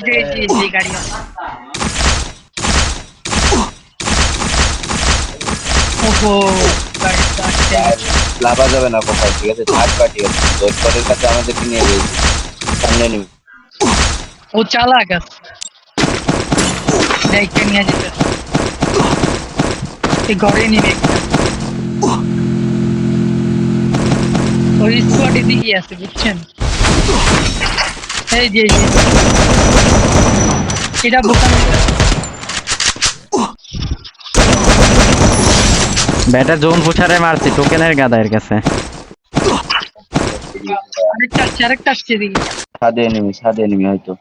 জি জি জি গাড়ি ওহো লাভা যাবে না কোথায় ঠিক আছে থার্ড পার্টি আছে দৈত্যের কাছে আমাদেরকে নিয়ে গেছে সামনে নিবি ও চালাক আছে দেখে নিয়ে যেতে এই ঘরে নিবে ওই স্কোয়াডে দিকে আছে বুঝছেন এই যে এই যে। এটা বোকানো ব্যাটা জোন পুষারে মারছি টোকেনের গাদায়ের কাছে। আরেকটা আসছে আরেকটা আসছে এদিকে। সাদে এনিমি সাদে এনিমি হয়তো।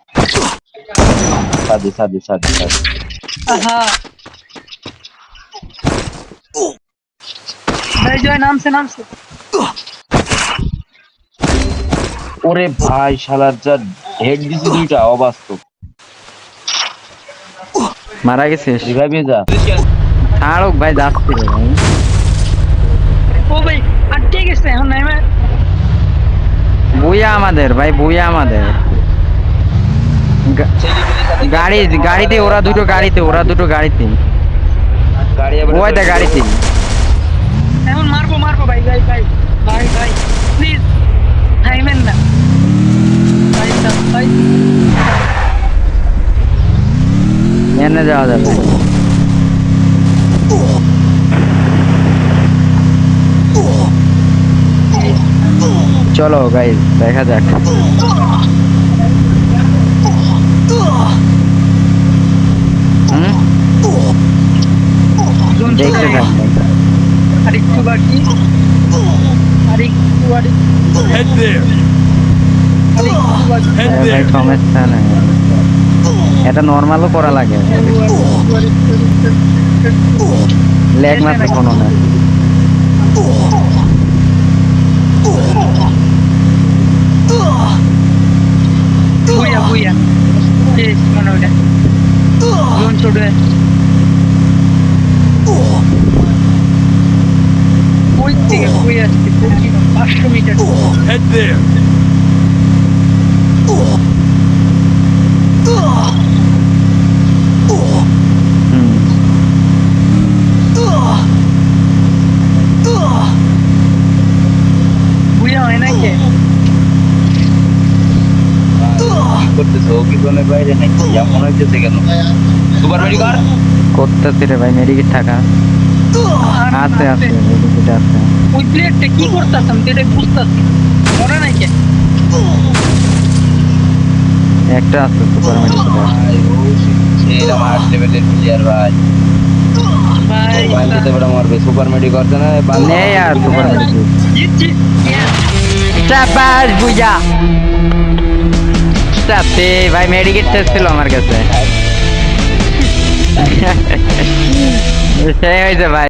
সাদে সাদে সাদে সাদে আহা। ভাই জয় নামছে নামছে। ওরে ভাই শালার যা হেড দিছি দুইটা অবাস্তব। মারা গেছিস? যা? ছাড়ুক ভাই যাচ্ছি রে ভাই। ও ভাই আটকে গেছে এখন নামে? বুইয়া আমাদের ভাই বুইয়া আমাদের। গাড়ি গাড়িতে ওরা দুটো গাড়িতে ওরা দুটো গাড়িতে। গাড়ি ওই দা গাড়িতে এখন মারবো মারবো ভাই ভাই ভাই ভাই ভাই প্লিজ থাইমেন না ভাই সাব ভাই এনে যাওয়া যাবে চলো গাইজ দেখা যাক দেখতে চলে থাক গেছে। আরেকটু বাকি আরেকটু আরেকটু Head there. Head there. এটা নর্মালও করা লাগে। লেগ মাত্র কোনো না। বুইয়া বুইয়া বেশ মনে ওটা জোন ছোট ওই থেকে বুইয়া আসছে পাঁচশো মিটার Head there. হুম বুইয়া হয় নাকি কি করতেছে ও কি জোনের বাইরে নাকি এমন হইতেছে কেন? সুপার মেডিকর করতেছি রে ভাই মেডিকেট টাকা। আছে আছে মেডিকেট আছে ওই প্লেটটা কি করতেছ? আমি এটা বুঝতেছি মনে নাই কে একটা আছে সুপার মেডিকেট ভাই ও সেই আমার লেভেলের প্লেয়ার ভাই। বান্ধতে বড় মারবে সুপার মেডি করতে না নেই আর সুপার Yes! চাপাস বুঝা চাপতে ভাই মেডিকেট ছিল আমার কাছে। সেই হয়েছে ভাই।